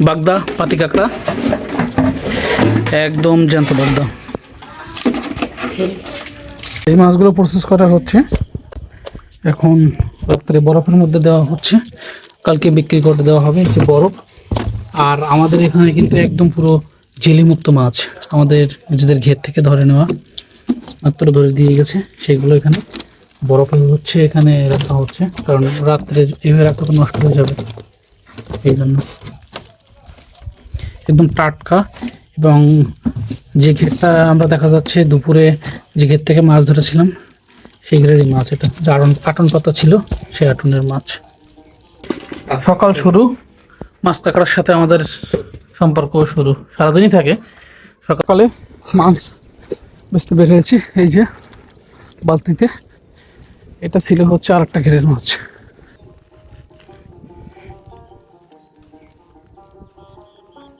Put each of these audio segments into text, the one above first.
বাগদা, পাতি কাঁকড়া। একদম জ্যান্ত বাগদা। এই মাছগুলো প্রসেস করা হচ্ছে। এখন রাত্রে বরফের মধ্যে দেওয়া হচ্ছে। কালকে বিক্রি করে দেওয়া হবে যে বরফ। আর আমাদের এখানে কিন্তু একদম পুরো জেলিমুক্ত মাছ। আমাদের নিজেদের ঘের থেকে ধরে নেওয়া মাত্র ধরে দিয়ে গেছে। সেগুলো এখানে বরফে হচ্ছে, এখানে রাখা হচ্ছে। কারণ রাত্রে এভাবে রাখলে তো নষ্ট হয়ে যাবে। এই জন্য। একদম টাটকা এবং যে ঘেরটা আমরা দেখা যাচ্ছে দুপুরে যে ঘের থেকে মাছ ধরেছিলাম, সেই ঘেরেরই মাছ এটা। আটন আটন পাতা ছিল, সেই আটনের মাছ। সকাল শুরু, মাছ কাঁকড়ার সাথে আমাদের সম্পর্ক শুরু। সারাদিনই থাকে। সকালে মাছ বেচতে বের হয়েছি এই যে বালতিতে। এটা ছিল হচ্ছে আর একটা ঘেরের মাছ।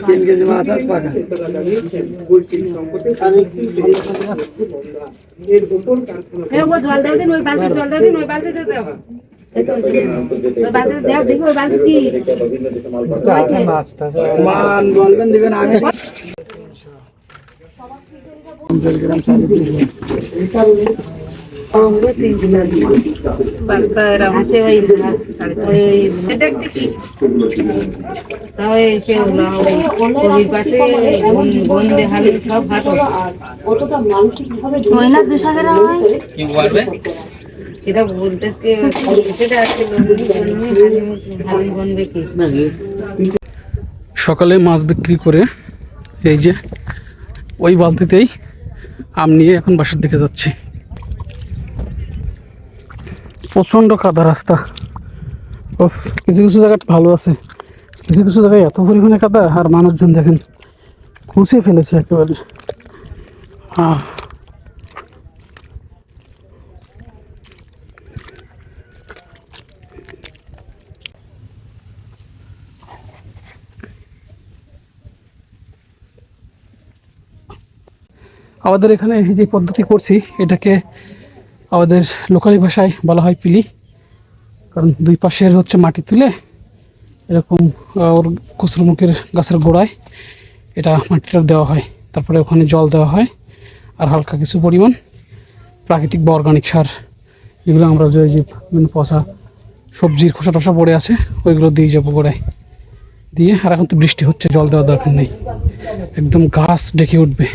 তিন কেজি মাছ আস পাকা জল দাও দিন ওই বালতি জল দাও দিন ওই দাও দাও বালতি বলবেন দিবেন আমি এটা বলতেছে সেটা আছে হালি গন্ধে কি সকালে মাছ বিক্রি করে এই যে ওই বালতিতেই আম নিয়ে এখন বাসার দিকে যাচ্ছি। প্রচণ্ড কাদা রাস্তা। ও কিছু কিছু জায়গা ভালো আছে। কিছু কিছু জায়গায় এত পরিমাণে কাদা, আর মানুষজন দেখেন, খুঁচিয়ে ফেলেছে একেবারে। হ্যাঁ আমাদের এখানে যে পদ্ধতি করছি, এটাকে আমাদের লোকালি ভাষায় বলা হয় পিলি, কারণ দুই পাশের হচ্ছে মাটি তুলে এরকম ওর কুসুরমুখের গাছের গোড়ায় এটা মাটিটা দেওয়া হয়। তারপরে ওখানে জল দেওয়া হয় আর হালকা কিছু পরিমাণ প্রাকৃতিক বা অর্গানিক সার, যেগুলো আমরা যে বিভিন্ন পচা সবজির খোসা টসা পড়ে আছে, ওইগুলো দিয়ে যাব গোড়ায়। দিয়ে, আর এখন তো বৃষ্টি হচ্ছে, জল দেওয়ার দরকার নেই। একদম গাছ ডেকে উঠবে।